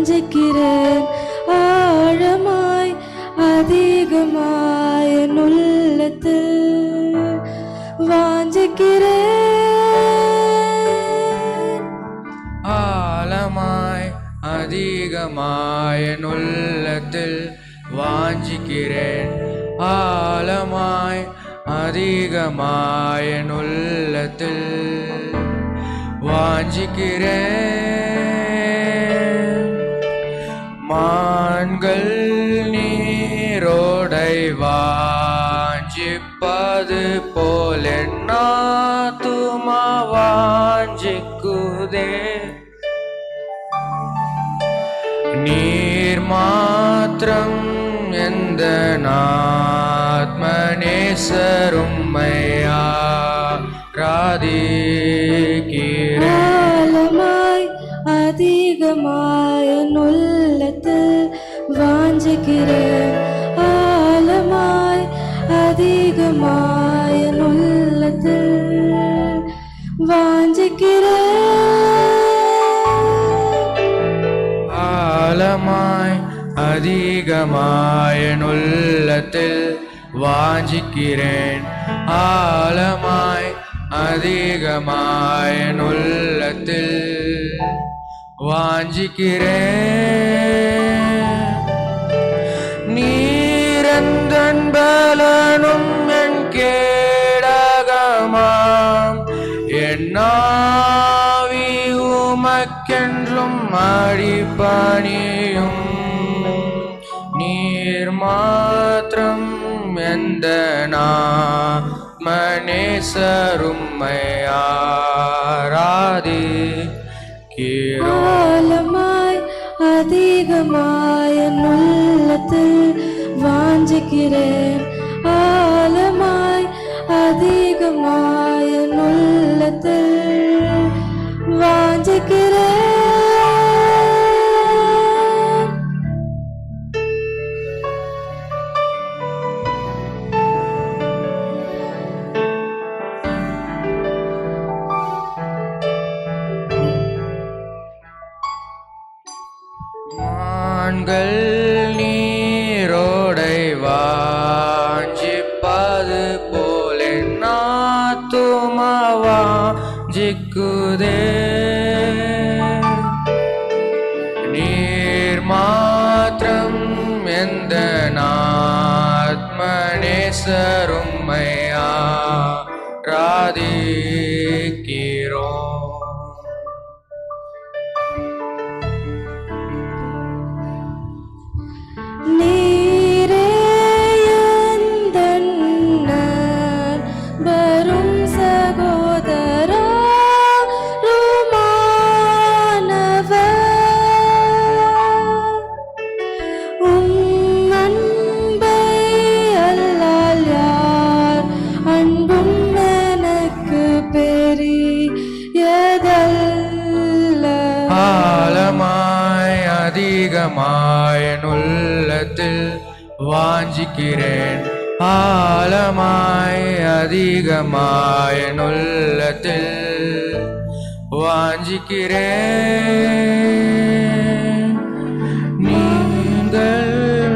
வஞ்சிக்கிறேன். ஆழமாய் அதிகமாய் உள்ளத்தில் வாஞ்சிக்கிறேன். ஆழமாய் அதிகமாய் உள்ளத்தில் வாஞ்சிக்கிறேன். ஆழமாய் அதிகமாய் உள்ளத்தில் வாஞ்சிக்கிறேன். வாஞ்சிப்பது போல் என்னாத்துமா வாஞ்சிக்குதே? நீர் மாத்திரம் எந்த ஆத்மநேசரும்மையா ராதிக்கிறேன் அதிகமாய் உள்ளத்தில் வாஞ்சிக்கிறேன். அதிகமாய என் உள்ளத்தில் வாஞ்சிக்கிறேன். ஆழமாய் அதிகமாய் உள்ளத்தில் வாஞ்சிக்கிறேன். ஆழமாய் அதிகமாய் உள்ளத்தில் வாஞ்சிக்கிறேன். நீரந்தன் உமக்கென்றும் அடிப்பணியும் நீர் மாத்திரம் எந்த மனேசரும்மையாராதி கீரோ அதிகமாய அதிகமாய் உள்ளத்தில் வாஞ்சிக்கிறேன். ஆழமாய் அதிகமாய என் உள்ளத்தில் ஆண்கள் நீரோடை வாஞ்சிப்பது போல நாத்துமாவா ஜிக்குதே. நீர் மாத்திரம் எந்த நாத்மனேசரும் அதிகமாய் உள்ளத்தில் வாஞ்சிக்கிறேன். ஆழமாய் அதிகமாய் உள்ளத்தில் வாஞ்சிக்கிறேன் நீங்கள்